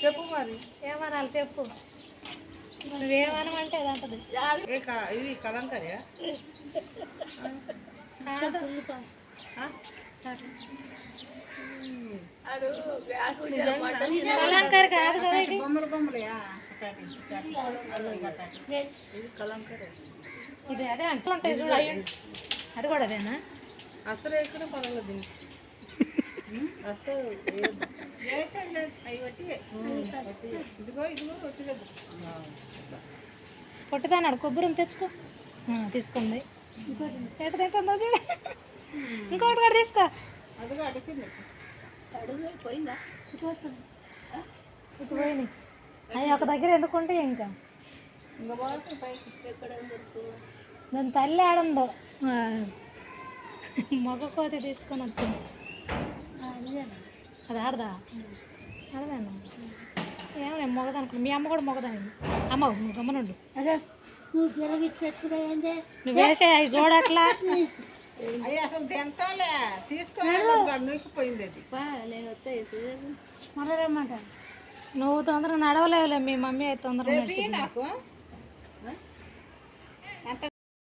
చెప్పు మరి. ఏమనాలి చెప్పు. నువ్వేమనమంటే అదంటది ఇది కలంకరియా కలంకర్ కాదు బొమ్మలు బొమ్మలయా ఇది అదే అంటూ చూడ అది కూడా అదేనా? అసలు వేసుకునే పర్వాలేదు దీనికి. పొట్టిదాన్నాడు కొబ్బరి తెచ్చుకో. తీసుకుంది. ఎట చూడు. ఇంకోటి కూడా తీసుకో. ఇటు పోయినాయి అవి ఒక దగ్గర ఎందుకుంటే ఇంకా. ఇంకా ఎక్కడ దాని తల్లి ఆడందో. మగ కోత తీసుకొని వచ్చింది. అది ఆడదా? ఆడదాను? ఏమో మొగదనుకో మీ అమ్మ కూడా మొగదాని. అమ్మ నువ్వు గమ్మనుండు అదే నువ్వు గిరగిచ్చి పెట్టుకునే ఏందే? నువ్వు వేసే అవి చూడట్లా అయ్యి అసలు తింటాలే తీసుకొని నూకిపోయింది అది. నేను వస్తే మళ్ళీ రమ్మంట? నువ్వు తొందరగా నడవలేవులే మీ మమ్మీ అయితే తొందరగా నాకు? అంత